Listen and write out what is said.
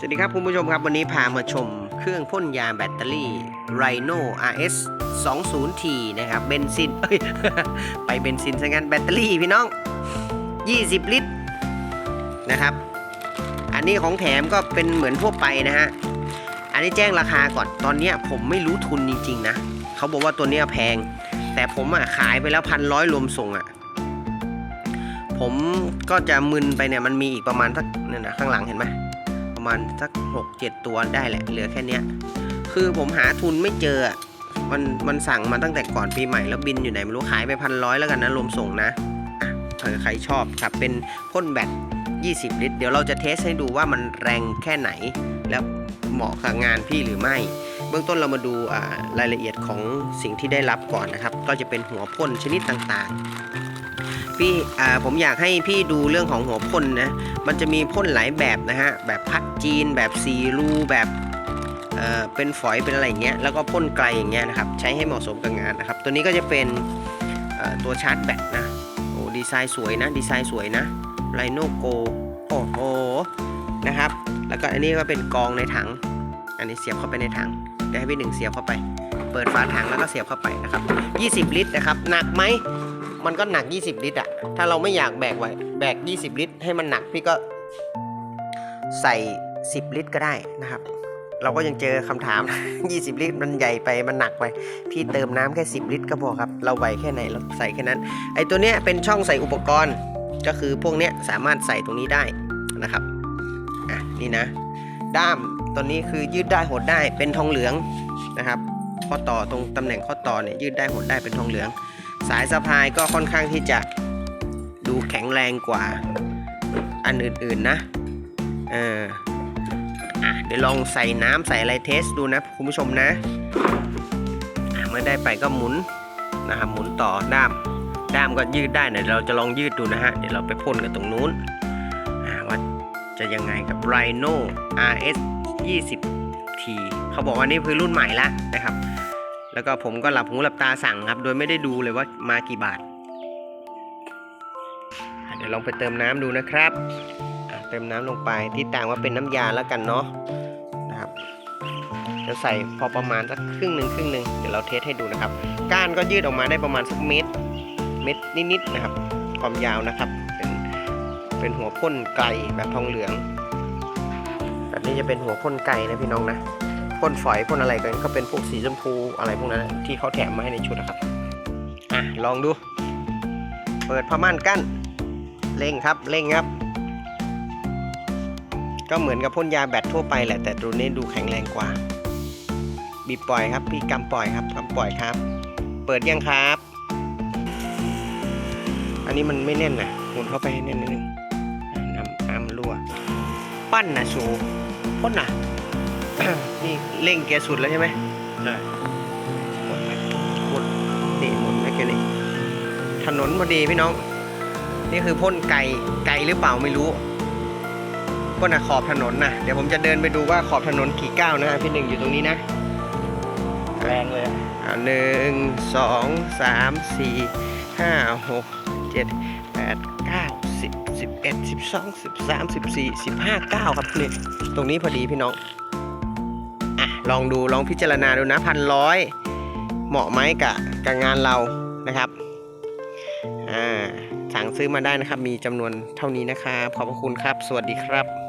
สวัสดีครับคุณผู้ชมครับ วันนี้พามาชมเครื่องพ่นยาแบตเตอรี่ Rhino RS 20T นะครับเบนซินเอ้ยไปเบนซินซะงั้นแบตเตอรี่พี่น้อง 20 ลิตรนะครับ อันนี้ของแถมก็เป็นเหมือนทั่วไปนะฮะ อันนี้แจ้งราคาก่อนตอนเนี้ยผมไม่รู้ทุนจริง ๆ นะ เขาบอกว่าตัวเนี้ยแพง แต่ผมอะขายไปแล้วพันร้อยรวมส่งอะผมก็จะมึนไปเนี่ยมันมีอีกประมาณสักเนี่ยนะข้างหลังเห็นไหม มาณสักหกเจ็ดตัวได้แหละ เหลือแค่เนี้ย คือผมหาทุนไม่เจอ มันมันสั่งมาตั้งแต่ก่อนปีใหม่แล้วบินอยู่ไหนไม่รู้ขายไปพันร้อยแล้วกันนะรวมส่งนะเผื่อใครชอบครับเป็นพ่นแบต 20 ลิตร เดี๋ยวเราจะเทสให้ดูว่ามันแรงแค่ไหน แล้วเหมาะกับงานพี่หรือไม่ เบื้องต้นเรามาดูอ่ารายละเอียดของสิ่งที่ได้รับก่อนนะครับ ก็จะเป็นหัวพ่นชนิดต่างๆ พี่อ่าผมอยากให้พี่ดูเรื่องของหัวพ่นนะ มันจะมีพ่นหลายแบบนะฮะ แบบพัดจีน แบบซีรูแบบเอ่อเป็นฝอยเป็นอะไรอย่างเงี้ย แล้วก็พ่นไกลอย่างเงี้ยนะครับ ใช้ให้เหมาะสมกับงานนะครับ ตัวนี้ก็จะเป็นตัวชาร์จแบตนะ โอ้ดีไซน์สวยนะ ดีไซน์สวยนะไรโนโกโอ้โห นะครับ แล้วก็อันนี้ก็เป็นกองในถัง อันนี้เสียบเข้าไปในถังเดี๋ยวให้พี่หนึ่งเสียบเข้าไป เปิดฝาถังแล้วก็เสียบเข้าไปนะครับ 20 ลิตรนะครับ หนักไหม มันก็หนัก 20 ลิตรอะถ้าเราไม่อยากแบกไว้แบก 20 ลิตร ให้มันหนักพี่ก็ใส่ 10 ลิตรก็ได้นะครับ เราก็ยังเจอคำถาม 20 ลิตรมันใหญ่ไปมันหนักไป พี่เติมน้ำแค่ 10 ลิตรก็พอครับ เราไหวแค่ไหนเราใส่แค่นั้น ไอตัวเนี้ยเป็นช่องใส่อุปกรณ์ ก็คือพวกเนี้ยสามารถใส่ตรงนี้ได้นะครับ อะนี่นะ ด้ามตัวนี้คือยืดได้หดได้เป็นทองเหลืองนะครับ ข้อต่อตรงตำแหน่งข้อต่อเนี่ยยืดได้หดได้เป็นทองเหลือง สายสะพายก็ค่อนข้างที่จะดูแข็งแรงกว่าอันอื่นๆนะเออเดี๋ยวลองใส่น้ำใส่อะไรเทสดูนะคุณผู้ชมนะเมื่อได้ไปก็หมุนนะครับหมุนต่อด้ามด้ามก็ยืดได้เดี๋ยวเราจะลองยืดดูนะฮะเดี๋ยวเราไปพ่นกันตรงนู้นว่าจะยังไงกับ Rhino RS 20T เขาบอกว่านี่คือรุ่นใหม่ละนะครับ แล้วก็ผมก็หลับหูหลับตาสั่งครับ โดยไม่ได้ดูเลยว่ามากี่บาท เดี๋ยวลองไปเติมน้ำดูนะครับเติมน้ำลงไปที่ต่างว่าเป็นน้ำยาแล้วกันเนาะนะครับจะใส่พอประมาณสักครึ่งหนึ่งครึ่งหนึ่งเดี๋ยวเราเทสให้ดูนะครับ ก้านก็ยืดออกมาได้ประมาณสักเมตรเม็ดนิดๆนะครับ ความยาวนะครับ เป็นเป็นหัวพ่นไก่แบบทองเหลืองแบบนี้จะเป็นหัวพ่นไก่นะพี่น้องนะ พ่นฝอยพ่นอะไรกันก็เป็นพวกสีชมพูอะไรพวกนั้นที่เขาแถมมาให้ในชุดนะครับอะลองดู เปิดผ้าม่านกั้นเร่งครับเร่งครับ ก็เหมือนกับพ่นยาแบตทั่วไปแหละ แต่ตัวนี้ดูแข็งแรงกว่า บีบปล่อยครับ พี่กำปล่อยครับกำปล่อยครับ เปิดยังครับ อันนี้มันไม่แน่นนะหมุนเข้าไปให้แน่นนิดนึงอ่าน้ำน้ำมันรั่ว ปั้นนะชว์พ่นนะ นี่เร่งแกยร์สุดแล้วใช่ไหมใช่หมดไหมหมดนี่หมดไหมแกนี่ถนนพอดีพี่น้อง นี่คือพ่นไก่ไก่หรือเปล่าไม่รู้พ่นอะขอบถนนนะเดี๋ยวผมจะเดินไปดูว่าขอบถนนกี่ก้าวนะพี่หนึ่งอยู่ตรงนี้นะแรงเลยอะอ่าหนึ่งสองสามสี่ห้าหกเจ็ดแปดเก้าสิบสิบเอ็ดสิบสองสิบสามสิบสี่สิบห้าเก้าครับนี่ตรงนี้พอดีพี่น้องอะ ลองดูลองพิจารณาดูนะพันร้อยเหมาะไหมกับกับงานเรานะครับอ่าสั่งซื้อมาได้นะครับ มีจำนวนเท่านี้นะครับขอบพระคุณครับ สวัสดีครับ